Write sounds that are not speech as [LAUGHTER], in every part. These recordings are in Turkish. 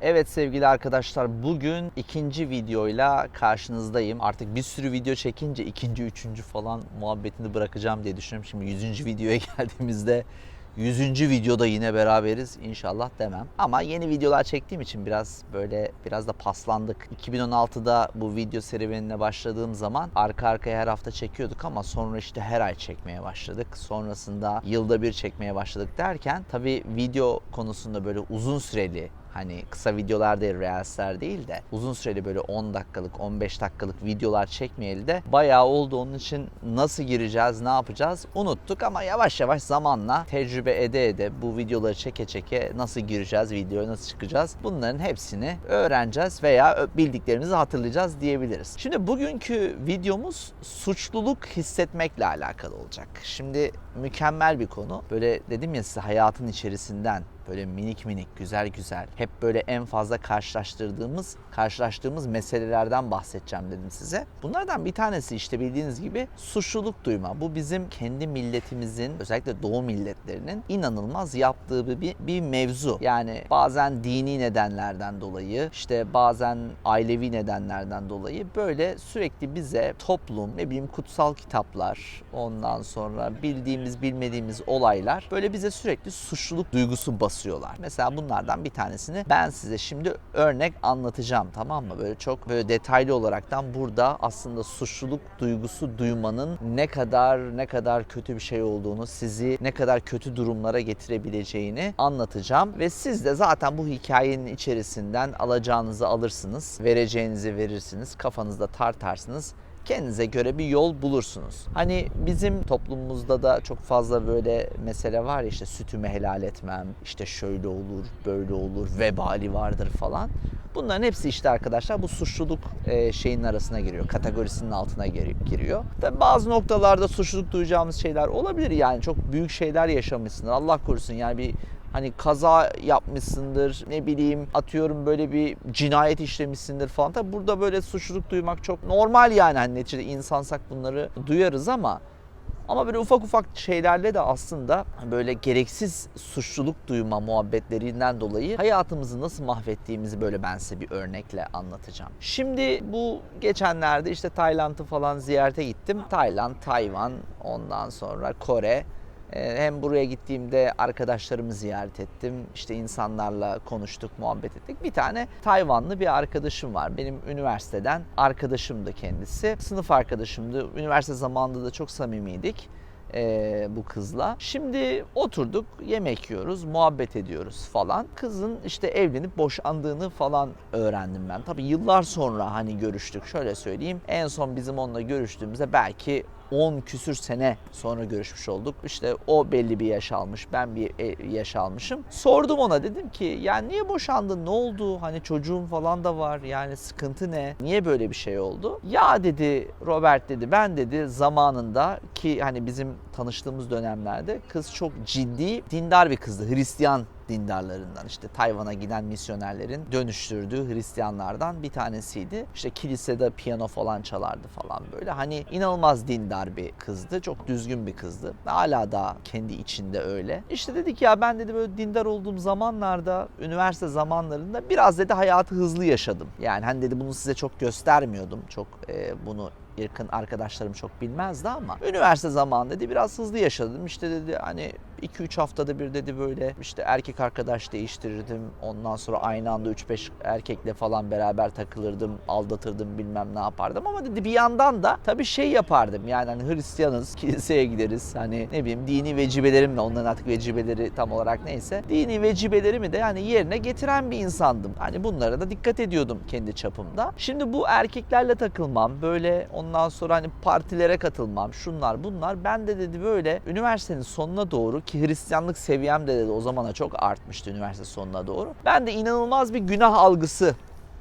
Evet sevgili arkadaşlar bugün ikinci videoyla karşınızdayım. Artık bir sürü video çekince ikinci, üçüncü falan muhabbetini bırakacağım diye düşünüyorum. Şimdi yüzüncü videoya [LAUGHS] geldiğimizde yüzüncü videoda yine beraberiz inşallah demem. Ama yeni videolar çektiğim için biraz böyle biraz da paslandık. 2016'da bu video serüvenine başladığım zaman arka arkaya her hafta çekiyorduk ama sonra işte her ay çekmeye başladık. Sonrasında yılda bir çekmeye başladık derken tabii video konusunda böyle uzun süreli hani kısa videolar değil, reelsler değil de uzun süreli böyle 10 dakikalık, 15 dakikalık videolar çekmeyeli de bayağı oldu. Onun için nasıl gireceğiz, ne yapacağız unuttuk ama yavaş yavaş zamanla tecrübe ede ede bu videoları çeke çeke nasıl gireceğiz, videoya nasıl çıkacağız bunların hepsini öğreneceğiz veya bildiklerimizi hatırlayacağız diyebiliriz. Şimdi bugünkü videomuz suçluluk hissetmekle alakalı olacak. Şimdi mükemmel bir konu. Böyle dedim ya size hayatın içerisinden böyle minik minik, güzel güzel, hep böyle en fazla karşılaştırdığımız, karşılaştığımız meselelerden bahsedeceğim dedim size. Bunlardan bir tanesi işte bildiğiniz gibi suçluluk duyma. Bu bizim kendi milletimizin, özellikle doğu milletlerinin inanılmaz yaptığı bir, bir mevzu. Yani bazen dini nedenlerden dolayı, işte bazen ailevi nedenlerden dolayı böyle sürekli bize toplum, ne bileyim kutsal kitaplar, ondan sonra bildiğimiz bilmediğimiz olaylar böyle bize sürekli suçluluk duygusu basıyorlar. Mesela bunlardan bir tanesini ben size şimdi örnek anlatacağım tamam mı? Böyle çok böyle detaylı olaraktan burada aslında suçluluk duygusu duymanın ne kadar ne kadar kötü bir şey olduğunu, sizi ne kadar kötü durumlara getirebileceğini anlatacağım ve siz de zaten bu hikayenin içerisinden alacağınızı alırsınız, vereceğinizi verirsiniz, kafanızda tartarsınız kendinize göre bir yol bulursunuz. Hani bizim toplumumuzda da çok fazla böyle mesele var ya işte sütümü helal etmem, işte şöyle olur, böyle olur, vebali vardır falan. Bunların hepsi işte arkadaşlar bu suçluluk e, şeyin arasına giriyor, kategorisinin altına giri- giriyor. Tabi bazı noktalarda suçluluk duyacağımız şeyler olabilir yani çok büyük şeyler yaşamışsındır. Allah korusun yani bir hani kaza yapmışsındır ne bileyim atıyorum böyle bir cinayet işlemişsindir falan. Tabi burada böyle suçluluk duymak çok normal yani hani neticede insansak bunları duyarız ama ama böyle ufak ufak şeylerle de aslında böyle gereksiz suçluluk duyma muhabbetlerinden dolayı hayatımızı nasıl mahvettiğimizi böyle ben size bir örnekle anlatacağım. Şimdi bu geçenlerde işte Tayland'ı falan ziyarete gittim. Tayland, Tayvan, ondan sonra Kore. Ee, Hem buraya gittiğimde arkadaşlarımı ziyaret ettim. İşte insanlarla konuştuk, muhabbet ettik. Bir tane Tayvanlı bir arkadaşım var. Benim üniversiteden arkadaşımdı kendisi. Sınıf arkadaşımdı. Üniversite zamanında da çok samimiydik ee, bu kızla. Şimdi oturduk, yemek yiyoruz, muhabbet ediyoruz falan. Kızın işte evlenip boşandığını falan öğrendim ben. Tabii yıllar sonra hani görüştük. Şöyle söyleyeyim. En son bizim onunla görüştüğümüzde belki 10 küsür sene sonra görüşmüş olduk. İşte o belli bir yaş almış, ben bir e, yaş almışım. Sordum ona dedim ki yani niye boşandın, ne oldu? Hani çocuğum falan da var yani sıkıntı ne? Niye böyle bir şey oldu? Ya dedi Robert dedi ben dedi zamanında ki hani bizim tanıştığımız dönemlerde kız çok ciddi dindar bir kızdı. Hristiyan dindarlarından işte Tayvan'a giden misyonerlerin dönüştürdüğü Hristiyanlardan bir tanesiydi. İşte kilisede piyano falan çalardı falan böyle. Hani inanılmaz dindar bir kızdı. Çok düzgün bir kızdı. Hala da kendi içinde öyle. İşte dedik ya ben dedi böyle dindar olduğum zamanlarda, üniversite zamanlarında biraz dedi hayatı hızlı yaşadım. Yani hani dedi bunu size çok göstermiyordum. Çok e, bunu yakın arkadaşlarım çok bilmezdi ama üniversite zamanı dedi biraz hızlı yaşadım. İşte dedi hani 2-3 haftada bir dedi böyle işte erkek arkadaş değiştirirdim. Ondan sonra aynı anda 3-5 erkekle falan beraber takılırdım, aldatırdım bilmem ne yapardım. Ama dedi bir yandan da tabii şey yapardım yani hani Hristiyanız, [LAUGHS] kiliseye gideriz. Hani ne bileyim dini vecibelerimle onların artık vecibeleri tam olarak neyse. Dini vecibelerimi de yani yerine getiren bir insandım. Hani bunlara da dikkat ediyordum kendi çapımda. Şimdi bu erkeklerle takılmam, böyle ondan sonra hani partilere katılmam, şunlar bunlar. Ben de dedi böyle üniversitenin sonuna doğru ki Hristiyanlık seviyem de dedi o zamana çok artmıştı üniversite sonuna doğru. Ben de inanılmaz bir günah algısı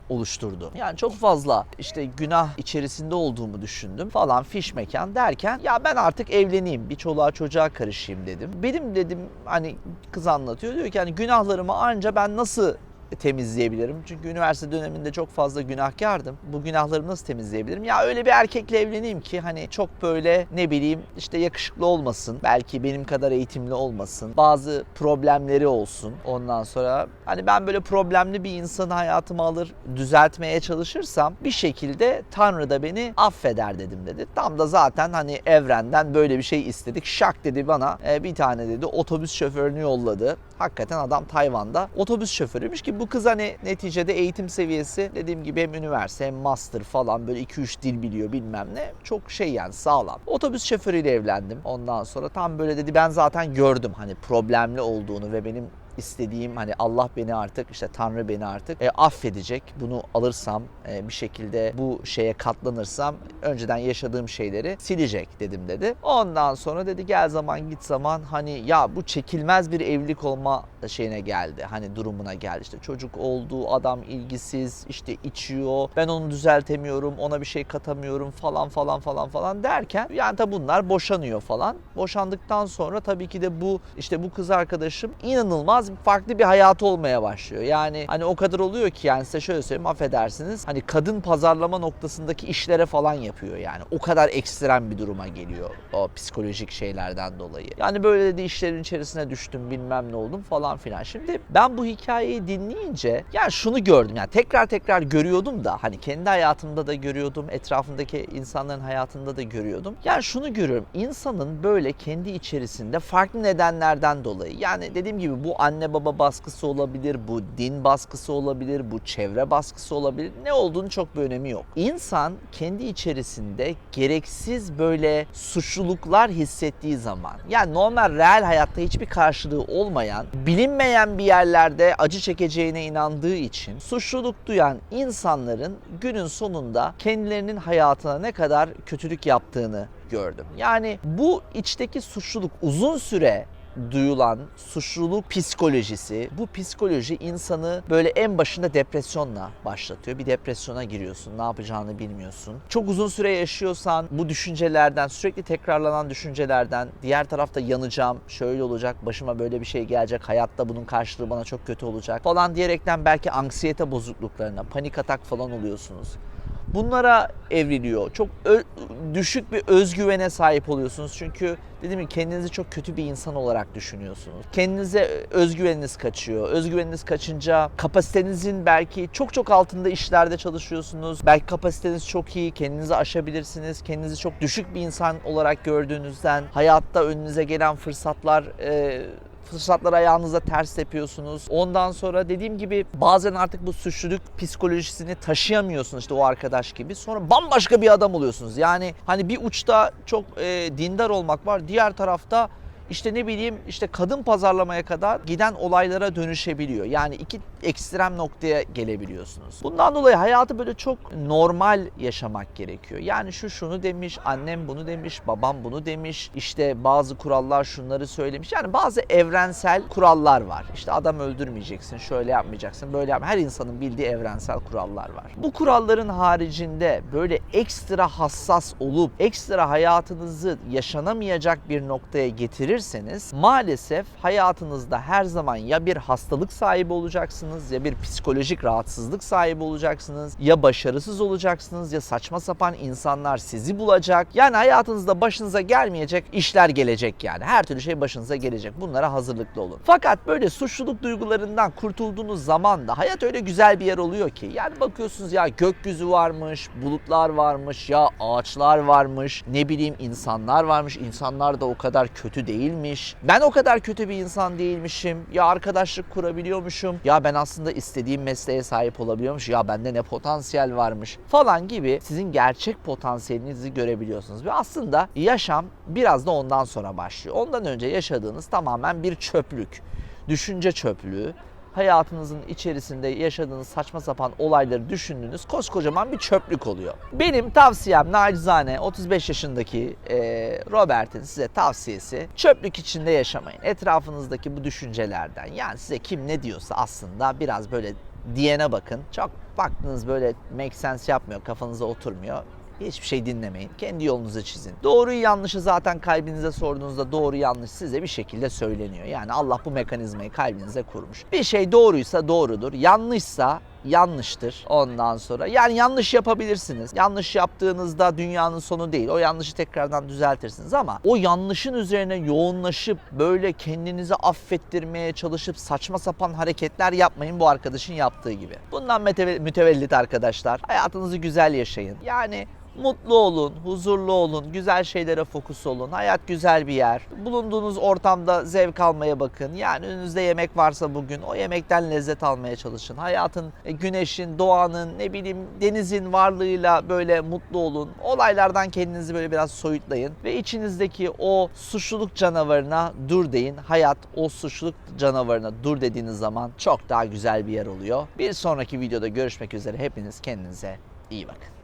oluşturdu. Yani çok fazla işte günah içerisinde olduğumu düşündüm falan fiş mekan derken ya ben artık evleneyim bir çoluğa çocuğa karışayım dedim. Benim dedim hani kız anlatıyor diyor ki hani günahlarımı anca ben nasıl temizleyebilirim? Çünkü üniversite döneminde çok fazla günahkardım. Bu günahları nasıl temizleyebilirim? Ya öyle bir erkekle evleneyim ki hani çok böyle ne bileyim işte yakışıklı olmasın. Belki benim kadar eğitimli olmasın. Bazı problemleri olsun. Ondan sonra hani ben böyle problemli bir insanı hayatıma alır düzeltmeye çalışırsam bir şekilde Tanrı da beni affeder dedim dedi. Tam da zaten hani evrenden böyle bir şey istedik. Şak dedi bana e, bir tane dedi otobüs şoförünü yolladı. Hakikaten adam Tayvan'da otobüs şoförüymüş ki bu kız hani neticede eğitim seviyesi dediğim gibi hem üniversite hem master falan böyle 2-3 dil biliyor bilmem ne. Çok şey yani sağlam. Otobüs şoförüyle evlendim. Ondan sonra tam böyle dedi ben zaten gördüm hani problemli olduğunu ve benim istediğim hani Allah beni artık işte Tanrı beni artık e, affedecek. Bunu alırsam e, bir şekilde bu şeye katlanırsam önceden yaşadığım şeyleri silecek dedim dedi. Ondan sonra dedi gel zaman git zaman hani ya bu çekilmez bir evlilik olma şeyine geldi. Hani durumuna geldi. İşte çocuk oldu, adam ilgisiz, işte içiyor. Ben onu düzeltemiyorum, ona bir şey katamıyorum falan falan falan falan derken yani tabi bunlar boşanıyor falan. Boşandıktan sonra tabii ki de bu işte bu kız arkadaşım inanılmaz farklı bir hayatı olmaya başlıyor. Yani hani o kadar oluyor ki yani size şöyle söyleyeyim affedersiniz. Hani kadın pazarlama noktasındaki işlere falan yapıyor yani. O kadar ekstrem bir duruma geliyor o psikolojik şeylerden dolayı. Yani böyle dedi işlerin içerisine düştüm bilmem ne oldum falan filan. Şimdi ben bu hikayeyi dinleyince yani şunu gördüm yani tekrar tekrar görüyordum da hani kendi hayatımda da görüyordum, etrafımdaki insanların hayatında da görüyordum. Yani şunu görüyorum insanın böyle kendi içerisinde farklı nedenlerden dolayı yani dediğim gibi bu anne baba baskısı olabilir, bu din baskısı olabilir, bu çevre baskısı olabilir. Ne olduğunu çok bir önemi yok. İnsan kendi içerisinde gereksiz böyle suçluluklar hissettiği zaman yani normal reel hayatta hiçbir karşılığı olmayan, bilinmeyen bir yerlerde acı çekeceğine inandığı için suçluluk duyan insanların günün sonunda kendilerinin hayatına ne kadar kötülük yaptığını gördüm. Yani bu içteki suçluluk uzun süre duyulan suçluluk psikolojisi, bu psikoloji insanı böyle en başında depresyonla başlatıyor. Bir depresyona giriyorsun, ne yapacağını bilmiyorsun. Çok uzun süre yaşıyorsan bu düşüncelerden, sürekli tekrarlanan düşüncelerden, diğer tarafta yanacağım, şöyle olacak, başıma böyle bir şey gelecek, hayatta bunun karşılığı bana çok kötü olacak falan diyerekten belki anksiyete bozukluklarına, panik atak falan oluyorsunuz bunlara evriliyor. Çok düşük bir özgüvene sahip oluyorsunuz. Çünkü dedim mi kendinizi çok kötü bir insan olarak düşünüyorsunuz. Kendinize özgüveniniz kaçıyor. Özgüveniniz kaçınca kapasitenizin belki çok çok altında işlerde çalışıyorsunuz. Belki kapasiteniz çok iyi, kendinizi aşabilirsiniz. Kendinizi çok düşük bir insan olarak gördüğünüzden hayatta önünüze gelen fırsatlar e, fırsatları ayağınıza ters tepiyorsunuz. Ondan sonra dediğim gibi bazen artık bu suçluluk psikolojisini taşıyamıyorsunuz işte o arkadaş gibi. Sonra bambaşka bir adam oluyorsunuz. Yani hani bir uçta çok e, dindar olmak var. Diğer tarafta işte ne bileyim işte kadın pazarlamaya kadar giden olaylara dönüşebiliyor. Yani iki ekstrem noktaya gelebiliyorsunuz. Bundan dolayı hayatı böyle çok normal yaşamak gerekiyor. Yani şu şunu demiş, annem bunu demiş, babam bunu demiş. İşte bazı kurallar şunları söylemiş. Yani bazı evrensel kurallar var. İşte adam öldürmeyeceksin, şöyle yapmayacaksın, böyle yap. Her insanın bildiği evrensel kurallar var. Bu kuralların haricinde böyle ekstra hassas olup ekstra hayatınızı yaşanamayacak bir noktaya getirir verirseniz maalesef hayatınızda her zaman ya bir hastalık sahibi olacaksınız ya bir psikolojik rahatsızlık sahibi olacaksınız ya başarısız olacaksınız ya saçma sapan insanlar sizi bulacak. Yani hayatınızda başınıza gelmeyecek işler gelecek yani. Her türlü şey başınıza gelecek. Bunlara hazırlıklı olun. Fakat böyle suçluluk duygularından kurtulduğunuz zaman da hayat öyle güzel bir yer oluyor ki. Yani bakıyorsunuz ya gökyüzü varmış, bulutlar varmış, ya ağaçlar varmış, ne bileyim insanlar varmış. İnsanlar da o kadar kötü değil değilmiş. Ben o kadar kötü bir insan değilmişim. Ya arkadaşlık kurabiliyormuşum. Ya ben aslında istediğim mesleğe sahip olabiliyormuş. Ya bende ne potansiyel varmış falan gibi sizin gerçek potansiyelinizi görebiliyorsunuz. Ve aslında yaşam biraz da ondan sonra başlıyor. Ondan önce yaşadığınız tamamen bir çöplük. Düşünce çöplüğü, hayatınızın içerisinde yaşadığınız saçma sapan olayları düşündüğünüz koskocaman bir çöplük oluyor. Benim tavsiyem nacizane 35 yaşındaki e, Robert'in size tavsiyesi çöplük içinde yaşamayın. Etrafınızdaki bu düşüncelerden yani size kim ne diyorsa aslında biraz böyle diyene bakın. Çok baktınız böyle make sense yapmıyor, kafanıza oturmuyor Hiçbir şey dinlemeyin. Kendi yolunuzu çizin. Doğruyu yanlışı zaten kalbinize sorduğunuzda doğru yanlış size bir şekilde söyleniyor. Yani Allah bu mekanizmayı kalbinize kurmuş. Bir şey doğruysa doğrudur. Yanlışsa yanlıştır ondan sonra. Yani yanlış yapabilirsiniz. Yanlış yaptığınızda dünyanın sonu değil. O yanlışı tekrardan düzeltirsiniz ama o yanlışın üzerine yoğunlaşıp böyle kendinizi affettirmeye çalışıp saçma sapan hareketler yapmayın bu arkadaşın yaptığı gibi. Bundan müteve- mütevellit arkadaşlar. Hayatınızı güzel yaşayın. Yani Mutlu olun, huzurlu olun, güzel şeylere fokus olun. Hayat güzel bir yer. Bulunduğunuz ortamda zevk almaya bakın. Yani önünüzde yemek varsa bugün o yemekten lezzet almaya çalışın. Hayatın, e, güneşin, doğanın, ne bileyim denizin varlığıyla böyle mutlu olun. Olaylardan kendinizi böyle biraz soyutlayın ve içinizdeki o suçluluk canavarına dur deyin. Hayat o suçluluk canavarına dur dediğiniz zaman çok daha güzel bir yer oluyor. Bir sonraki videoda görüşmek üzere. Hepiniz kendinize iyi bakın.